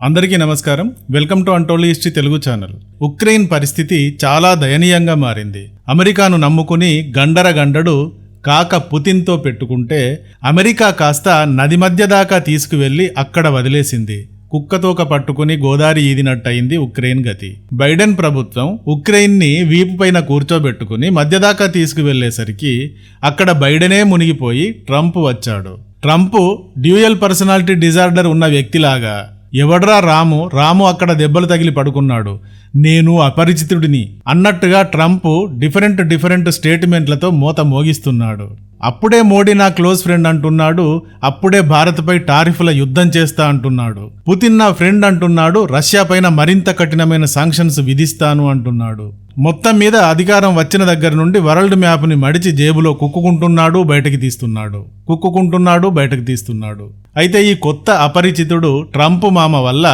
అందరికీ నమస్కారం. Welcome to untold history Telugu channel. Ukraine పరిస్థితి చాలా దయనీయంగా మారింది. అమెరికాను నమ్ముకుని గండర గండడు కాక పుతిన్తో పెట్టుకుంటే అమెరికా కాస్త నది మధ్య దాకా తీసుకువెళ్ళి అక్కడ వదిలేసింది. కుక్కతోక పట్టుకుని గోదారి ఈదినట్టయింది ఉక్రెయిన్ గతి. బైడెన్ ప్రభుత్వం ఉక్రెయిన్ని వీపుపైన కూర్చోబెట్టుకుని మధ్యదాకా తీసుకువెళ్ళేసరికి అక్కడ బైడెనే మునిగిపోయి ట్రంప్ వచ్చాడు. ట్రంప్ డ్యూయల్ పర్సనాలిటీ డిజార్డర్ ఉన్న వ్యక్తిలాగా ఎవడరా రాము? రాము అక్కడ దెబ్బలు తగిలి పడుకున్నాడు. నేను అపరిచితుడిని. అన్నట్టుగా ట్రంప్ డిఫరెంట్ డిఫరెంట్ స్టేట్మెంట్లతో మూత మోగిస్తున్నాడు. అప్పుడే మోడీ నా క్లోజ్ ఫ్రెండ్ అంటున్నాడు. అప్పుడే భారత్పై టారిఫ్ల యుద్ధం చేస్తా అంటున్నాడు. పుతిన్ నా ఫ్రెండ్ అంటున్నాడు. రష్యా పైన మరింత కఠినమైన సాంక్షన్స్ విధిస్తాను అంటున్నాడు. మొత్తం మీద అధికారం వచ్చిన దగ్గర నుండి వరల్డ్ మ్యాప్ని మడిచి జేబులో కుక్కుకుంటున్నాడు బయటకి తీస్తున్నాడు. కుక్కుకుంటున్నాడు బయటకు తీస్తున్నాడు. అయితే ఈ కొత్త అపరిచితుడు ట్రంప్ మామ వల్ల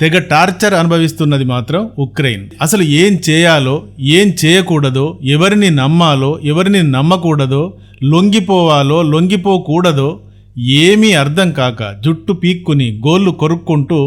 తెగ టార్చర్ అనుభవిస్తున్నది మాత్రం ఉక్రెయిన్. అసలు ఏం చేయాలో ఏం చేయకూడదో ఎవరిని నమ్మాలో ఎవరిని నమ్మకూడదో లొంగిపోవాలో లొంగిపోకూడదో ఏమీ అర్థం కాక జుట్టు పీక్కుని గోళ్ళు కొరుక్కుంటూ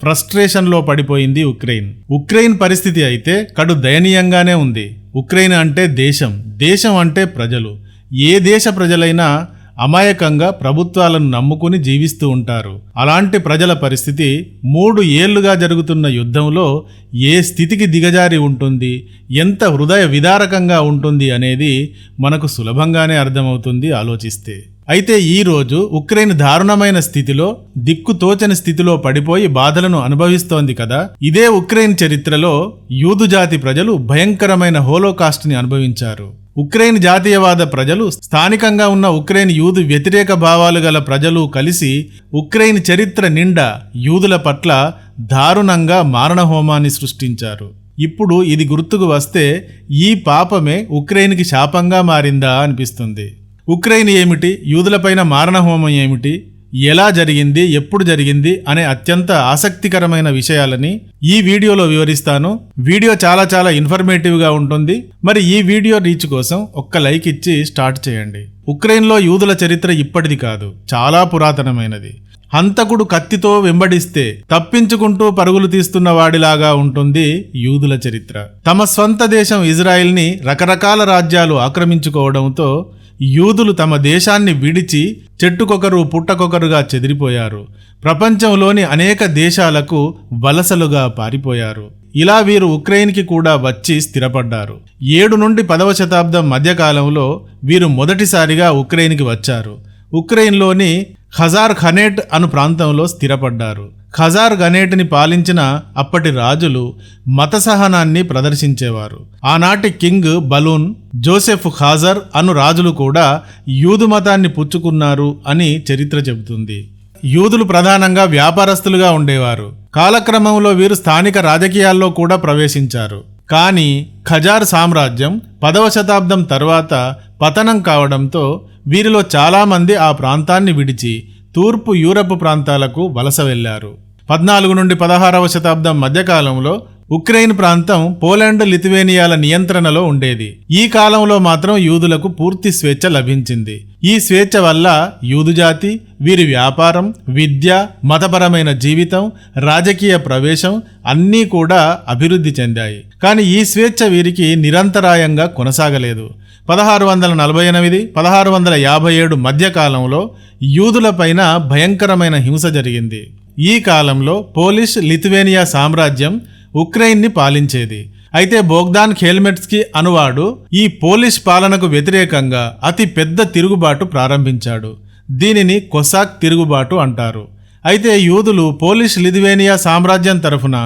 ఫ్రస్ట్రేషన్లో పడిపోయింది ఉక్రెయిన్. ఉక్రెయిన్ పరిస్థితి అయితే కడు దయనీయంగానే ఉంది. ఉక్రెయిన్ అంటే దేశం దేశం అంటే ప్రజలు. ఏ దేశ ప్రజలైనా అమాయకంగా ప్రభుత్వాలను నమ్ముకుని జీవిస్తూ ఉంటారు. అలాంటి ప్రజల పరిస్థితి మూడు ఏళ్ళుగా జరుగుతున్న యుద్ధంలో ఏ స్థితికి దిగజారి ఉంటుంది ఎంత హృదయ విదారకంగా ఉంటుంది అనేది మనకు సులభంగానే అర్థమవుతుంది ఆలోచిస్తే. అయితే ఈ రోజు ఉక్రెయిన్ దారుణమైన స్థితిలో దిక్కుతోచని స్థితిలో పడిపోయి బాధలను అనుభవిస్తోంది కదా. ఇదే ఉక్రెయిన్ చరిత్రలో యూదు జాతి ప్రజలు భయంకరమైన హోలోకాస్ట్ని అనుభవించారు. ఉక్రెయిన్ జాతీయవాద ప్రజలు స్థానికంగా ఉన్న ఉక్రెయిన్ యూదు వ్యతిరేక భావాలు గల ప్రజలు కలిసి ఉక్రెయిన్ చరిత్ర నిండా యూదుల పట్ల దారుణంగా మారణహోమాన్ని సృష్టించారు. ఇప్పుడు ఇది గుర్తుకు వస్తే ఈ పాపమే ఉక్రెయిన్కి శాపంగా మారిందా అనిపిస్తుంది. ఉక్రెయిన్ ఏమిటి? యూదులపైన మారణహోమం ఏమిటి? ఎలా జరిగింది ఎప్పుడు జరిగింది అనే అత్యంత ఆసక్తికరమైన విషయాలని ఈ వీడియోలో వివరిస్తాను. వీడియో చాలా చాలా ఇన్ఫర్మేటివ్గా ఉంటుంది. మరి ఈ వీడియో రీచ్ కోసం ఒక్క లైక్ ఇచ్చి స్టార్ట్ చేయండి. ఉక్రెయిన్లో యూదుల చరిత్ర ఇప్పటిది కాదు చాలా పురాతనమైనది. హంతకుడు కత్తితో వెంబడిస్తే తప్పించుకుంటూ పరుగులు తీస్తున్న వాడిలాగా ఉంటుంది యూదుల చరిత్ర. తమ స్వంత దేశం ఇజ్రాయిల్ని రకరకాల రాజ్యాలు ఆక్రమించుకోవడంతో యూదులు తమ దేశాన్ని విడిచి చెట్టుకొకరు పుట్టకొకరుగా చెదిరిపోయారు. ప్రపంచంలోని అనేక దేశాలకు వలసలుగా పారిపోయారు. ఇలా వీరు ఉక్రెయిన్కి కూడా వచ్చి స్థిరపడ్డారు. ఏడు నుండి పదవ శతాబ్దం మధ్యకాలంలో వీరు మొదటిసారిగా ఉక్రెయిన్కి వచ్చారు. ఉక్రెయిన్లోని ఖజార్ ఖనేట్ అను ప్రాంతంలో స్థిరపడ్డారు. ఖజార్ గనేటిని పాలించిన అప్పటి రాజులు మత సహనాన్ని ప్రదర్శించేవారు. ఆనాటి కింగ్ బలూన్ జోసెఫ్ ఖాజర్ అను రాజులు కూడా యూదు మతాన్ని పుచ్చుకున్నారు అని చరిత్ర చెబుతుంది. యూదులు ప్రధానంగా వ్యాపారస్తులుగా ఉండేవారు. కాలక్రమంలో వీరు స్థానిక రాజకీయాల్లో కూడా ప్రవేశించారు. కానీ ఖజార్ సామ్రాజ్యం పదవ శతాబ్దం తర్వాత పతనం కావడంతో వీరిలో చాలామంది ఆ ప్రాంతాన్ని విడిచి తూర్పు యూరప్ ప్రాంతాలకు వలస వెళ్ళారు పద్నాలుగు నుండి పదహారవ శతాబ్దం మధ్యకాలంలో ఉక్రెయిన్ ప్రాంతం పోలాండ్ లిథువేనియాల నియంత్రణలో ఉండేది. ఈ కాలంలో మాత్రం యూదులకు పూర్తి స్వేచ్ఛ లభించింది. ఈ స్వేచ్ఛ వల్ల యూదు జాతి వీరి వ్యాపారం విద్య మతపరమైన జీవితం రాజకీయ ప్రవేశం అన్నీ కూడా అభివృద్ధి చెందాయి. కానీ ఈ స్వేచ్ఛ వీరికి నిరంతరాయంగా కొనసాగలేదు. పదహారు వందల నలభై ఎనిమిది పదహారు వందల యాభై ఏడు మధ్యకాలంలో యూదులపైన భయంకరమైన హింస జరిగింది. ఈ కాలంలో పోలిష్ లిథువేనియా సామ్రాజ్యం ఉక్రెయిన్ని పాలించేది. అయితే బోగ్దాన్ ఖేల్మెట్స్కి అనువాడు ఈ పోలిష్ పాలనకు వ్యతిరేకంగా అతి పెద్ద తిరుగుబాటు ప్రారంభించాడు. దీనిని కొసాక్ తిరుగుబాటు అంటారు. అయితే యూదులు పోలిష్ లిథువేనియా సామ్రాజ్యం తరఫున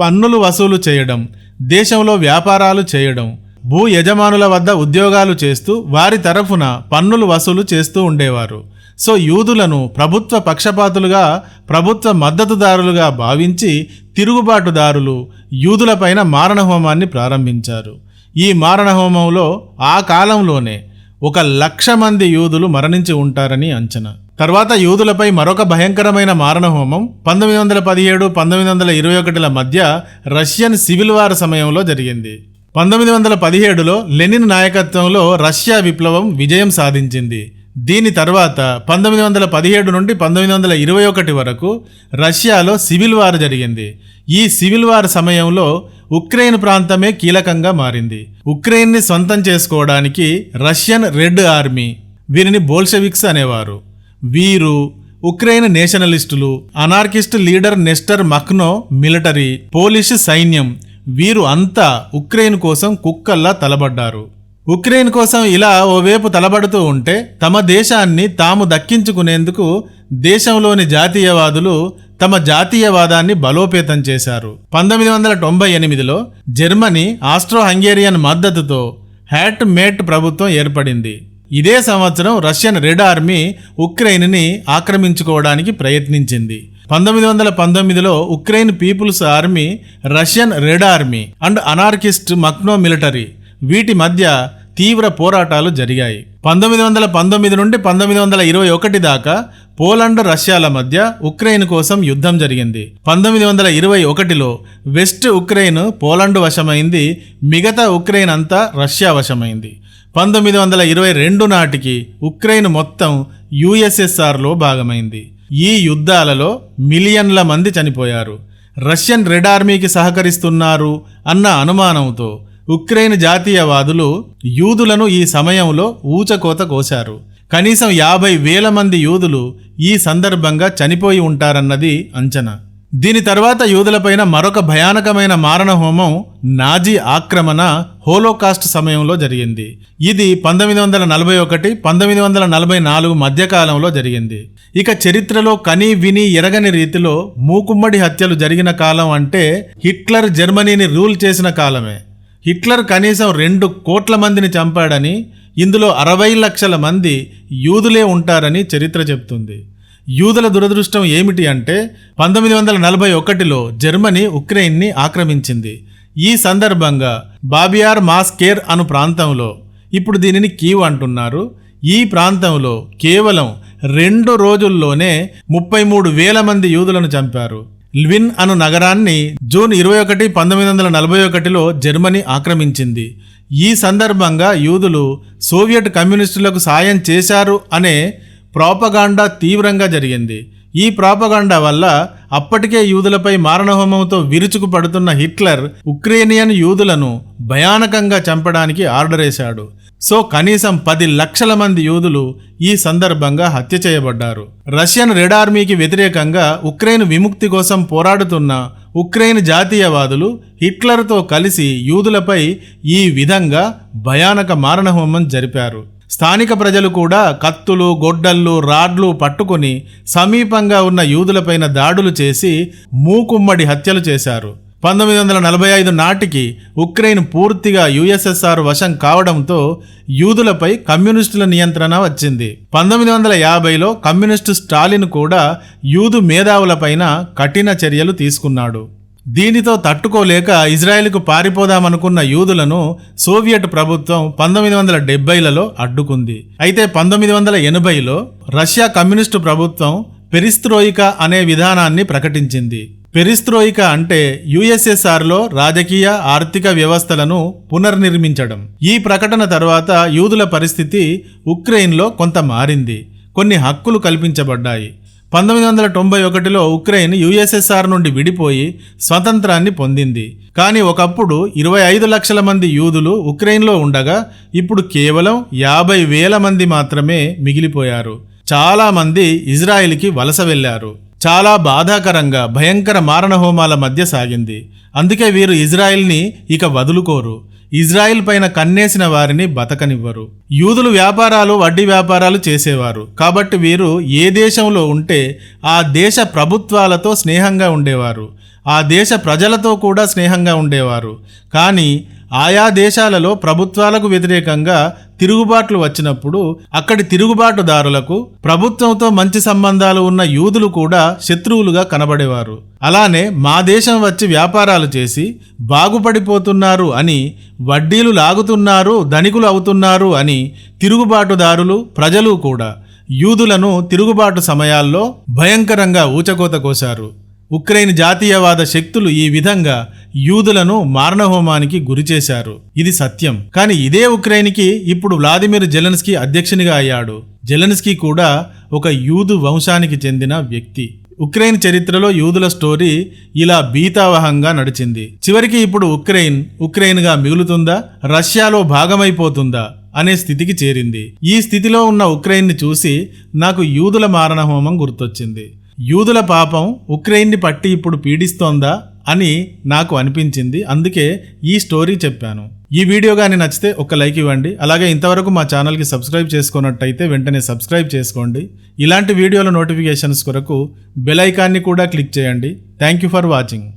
పన్నులు వసూలు చేయడం దేశంలో వ్యాపారాలు చేయడం భూ యజమానుల వద్ద ఉద్యోగాలు చేస్తూ వారి తరఫున పన్నులు వసూలు చేస్తూ ఉండేవారు. సో యూదులను ప్రభుత్వ పక్షపాతులుగా ప్రభుత్వ మద్దతుదారులుగా భావించి తిరుగుబాటుదారులు యూదులపైన మారణహోమాన్ని ప్రారంభించారు. ఈ మారణహోమంలో ఆ కాలంలోనే ఒక లక్ష మంది యూదులు మరణించి ఉంటారని అంచనా. తర్వాత యూదులపై మరొక భయంకరమైన మారణహోమం పంతొమ్మిది వందల పదిహేడు పంతొమ్మిది వందల ఇరవై ఒకటిల మధ్య రష్యన్ సివిల్ వార్ సమయంలో జరిగింది. పంతొమ్మిది వందల పదిహేడులో లెనిన్ నాయకత్వంలో రష్యా విప్లవం విజయం సాధించింది. దీని తర్వాత పంతొమ్మిది వందల పదిహేడు నుండి పంతొమ్మిది వందల ఇరవై ఒకటి వరకు రష్యాలో సివిల్ వార్ జరిగింది. ఈ సివిల్ వార్ సమయంలో ఉక్రెయిన్ ప్రాంతమే కీలకంగా మారింది. ఉక్రెయిన్ని సొంతం చేసుకోవడానికి రష్యన్ రెడ్ ఆర్మీ వీరిని బోల్షెవిక్స్ అనేవారు. వీరు Ukraine నేషనలిస్టులు anarchist leader Nestor Makhno military Polish సైన్యం వీరు అంతా ఉక్రెయిన్ కోసం కుక్కల్లా తలబడ్డారు. ఉక్రెయిన్ కోసం ఇలా ఓవైపు తలబడుతూ ఉంటే తమ దేశాన్ని తాము దక్కించుకునేందుకు దేశంలోని జాతీయవాదులు తమ జాతీయవాదాన్ని బలోపేతం చేశారు. పంతొమ్మిది వందల తొంభై ఎనిమిదిలో జర్మనీ ఆస్ట్రో హంగేరియన్ మద్దతుతో హ్యాట్ మేట్ ప్రభుత్వం ఏర్పడింది. ఇదే సంవత్సరం రష్యన్ రెడ్ ఆర్మీ ఉక్రెయిన్ని ఆక్రమించుకోవడానికి ప్రయత్నించింది. పంతొమ్మిది వందల పంతొమ్మిదిలో Ukraine people's army Russian red army and anarchist Makhno military వీటి మధ్య తీవ్ర పోరాటాలు జరిగాయి. పంతొమ్మిది వందల పంతొమ్మిది నుండి పంతొమ్మిది వందల ఇరవై ఒకటి దాకా పోలాండ్ రష్యాల మధ్య ఉక్రెయిన్ కోసం యుద్ధం జరిగింది. పంతొమ్మిది వందల ఇరవై ఒకటిలో వెస్ట్ ఉక్రెయిన్ పోలాండ్ వశమైంది మిగతా ఉక్రెయిన్ అంతా రష్యా వశమైంది. పంతొమ్మిది వందల ఇరవై రెండు నాటికి ఉక్రెయిన్ మొత్తం యుఎస్ఎస్ఆర్లో భాగమైంది. ఈ యుద్ధాలలో మిలియన్ల మంది చనిపోయారు. రష్యన్ రెడ్ ఆర్మీకి సహకరిస్తున్నారు అన్న అనుమానంతో ఉక్రెయిన్ జాతీయవాదులు యూదులను ఈ సమయంలో ఊచకోత కోశారు. కనీసం యాభై వేల మంది యూదులు ఈ సందర్భంగా చనిపోయి ఉంటారన్నది అంచనా. దీని తర్వాత యూదులపైన మరొక భయానకమైన మారణహోమం నాజీ ఆక్రమణ హోలోకాస్ట్ సమయంలో జరిగింది. ఇది పంతొమ్మిది వందల నలభై ఒకటి పంతొమ్మిది వందల నలభై నాలుగు మధ్యకాలంలో జరిగింది. ఇక చరిత్రలో కని విని ఎరగని రీతిలో మూకుమ్మడి హత్యలు జరిగిన కాలం అంటే హిట్లర్ జర్మనీని రూల్ చేసిన కాలమే. హిట్లర్ కనీసం రెండు కోట్ల మందిని చంపాడని ఇందులో అరవై లక్షల మంది యూదులే ఉంటారని చరిత్ర చెప్తుంది యూదుల దురదృష్టం ఏమిటి అంటే పంతొమ్మిది వందల నలభై ఒకటిలో జర్మనీ ఉక్రెయిన్ని ఆక్రమించింది. ఈ సందర్భంగా బాబియార్ మాస్కేర్ అను ప్రాంతంలో ఇప్పుడు దీనిని కీవ్ అంటున్నారు ఈ ప్రాంతంలో కేవలం రెండు రోజుల్లోనే ముప్పై మూడు వేల మంది యూదులను చంపారు. ల్విన్ అను నగరాన్ని జూన్ ఇరవై ఒకటి పంతొమ్మిది వందల నలభై ఒకటిలో జర్మనీ ఆక్రమించింది. ఈ సందర్భంగా యూదులు సోవియట్ కమ్యూనిస్టులకు సాయం చేశారు అనే ప్రోపగాండా తీవ్రంగా జరిగింది. ఈ ప్రాపగాండా వల్ల అప్పటికే యూదులపై మారణహోమంతో విరుచుకు పడుతున్న హిట్లర్ ఉక్రేనియన్ యూదులను భయానకంగా చంపడానికి ఆర్డర్ వేశాడు సో కనీసం పది లక్షల మంది యూదులు ఈ సందర్భంగా హత్య చేయబడ్డారు. రష్యన్ రెడ్ ఆర్మీకి వ్యతిరేకంగా ఉక్రెయిన్ విముక్తి కోసం పోరాడుతున్న ఉక్రెయిన్ జాతీయవాదులు హిట్లర్తో కలిసి యూదులపై ఈ విధంగా భయానక మారణహోమం జరిపారు. స్థానిక ప్రజలు కూడా కత్తులు గొడ్డళ్ళు రాడ్లు పట్టుకొని సమీపంగా ఉన్న యూదులపైన దాడులు చేసి మూకుమ్మడి హత్యలు చేశారు. పంతొమ్మిది వందల నలభై ఐదు నాటికి ఉక్రెయిన్ పూర్తిగా యుఎస్ఎస్ఆర్ వశం కావడంతో యూదులపై కమ్యూనిస్టుల నియంత్రణ వచ్చింది. పంతొమ్మిది వందల యాభైలో కమ్యూనిస్టు స్టాలిన్ కూడా యూదు మేధావులపైన కఠిన చర్యలు తీసుకున్నాడు. దీనితో తట్టుకోలేక ఇజ్రాయెల్కు పారిపోదామనుకున్న యూదులను సోవియట్ ప్రభుత్వం పంతొమ్మిది వందల డెబ్బైలలో అడ్డుకుంది. అయితే పంతొమ్మిది వందల ఎనభైలో రష్యా కమ్యూనిస్టు ప్రభుత్వం పెరిస్త్రోయికా అనే విధానాన్ని ప్రకటించింది. పెరిస్త్రోయిక అంటే యుఎస్ఎస్ఆర్లో రాజకీయ ఆర్థిక వ్యవస్థలను పునర్నిర్మించడం. ఈ ప్రకటన తర్వాత యూదుల పరిస్థితి ఉక్రెయిన్లో కొంత మారింది. కొన్ని హక్కులు కల్పించబడ్డాయి. పంతొమ్మిది వందల తొంభై ఒకటిలో ఉక్రెయిన్ యుఎస్ఎస్ఆర్ నుండి విడిపోయి స్వతంత్రాన్ని పొందింది. కానీ ఒకప్పుడు ఇరవై ఐదు లక్షల మంది యూదులు ఉక్రెయిన్లో ఉండగా ఇప్పుడు కేవలం యాభై వేల మంది మాత్రమే మిగిలిపోయారు. చాలామంది ఇజ్రాయిల్కి వలస వెళ్ళారు చాలా బాధాకరంగా భయంకర మారణ హోమాల మధ్య సాగింది. అందుకే వీరు ఇజ్రాయిల్ని ఇక వదులుకోరు. ఇజ్రాయిల్ పైన కన్నేసిన వారిని బతకనివ్వరు. యూదులు వ్యాపారాలు వడ్డీ వ్యాపారాలు చేసేవారు. కాబట్టి వీరు ఏ దేశంలో ఉంటే ఆ దేశ ప్రభుత్వాలతో స్నేహంగా ఉండేవారు. ఆ దేశ ప్రజలతో కూడా స్నేహంగా ఉండేవారు. కానీ ఆయా దేశాలలో ప్రభుత్వాలకు వ్యతిరేకంగా తిరుగుబాట్లు వచ్చినప్పుడు అక్కడి తిరుగుబాటుదారులకు ప్రభుత్వంతో మంచి సంబంధాలు ఉన్న యూదులు కూడా శత్రువులుగా కనబడేవారు. అలానే మా దేశం వచ్చి వ్యాపారాలు చేసి బాగుపడిపోతున్నారు అని వడ్డీలు లాగుతున్నారు ధనికులు అవుతున్నారు అని తిరుగుబాటుదారులు ప్రజలు కూడా యూదులను తిరుగుబాటు సమయాల్లో భయంకరంగా ఊచకోత కోశారు. ఉక్రెయిన్ జాతీయవాద శక్తులు ఈ విధంగా యూదులను మారణహోమానికి గురిచేశారు ఇది సత్యం. కానీ ఇదే ఉక్రెయిన్కి ఇప్పుడు వ్లాదిమిర్ జెలెన్స్కీ అధ్యక్షునిగా అయ్యాడు. జెలెన్స్కీ కూడా ఒక యూదు వంశానికి చెందిన వ్యక్తి. ఉక్రెయిన్ చరిత్రలో యూదుల స్టోరీ ఇలా బీతావహంగా నడిచింది. చివరికి ఇప్పుడు ఉక్రెయిన్ ఉక్రెయిన్గా మిగులుతుందా? రష్యాలో భాగమైపోతుందా? అనే స్థితికి చేరింది. ఈ స్థితిలో ఉన్న ఉక్రెయిన్ని చూసి నాకు యూదుల మారణహోమం గుర్తొచ్చింది. యూదుల పాపం ఉక్రెయిన్ని పట్టి ఇప్పుడు పీడిస్తోందా అని నాకు అనిపించింది. అందుకే ఈ స్టోరీ చెప్పాను. ఈ వీడియో కానీ నచ్చితే ఒక లైక్ ఇవ్వండి. అలాగే ఇంతవరకు మా ఛానల్కి సబ్స్క్రైబ్ చేసుకున్నట్టయితే వెంటనే సబ్స్క్రైబ్ చేసుకోండి. ఇలాంటి వీడియోల నోటిఫికేషన్స్ కొరకు బెల్ ఐకాన్ని కూడా క్లిక్ చేయండి. Thank you for watching.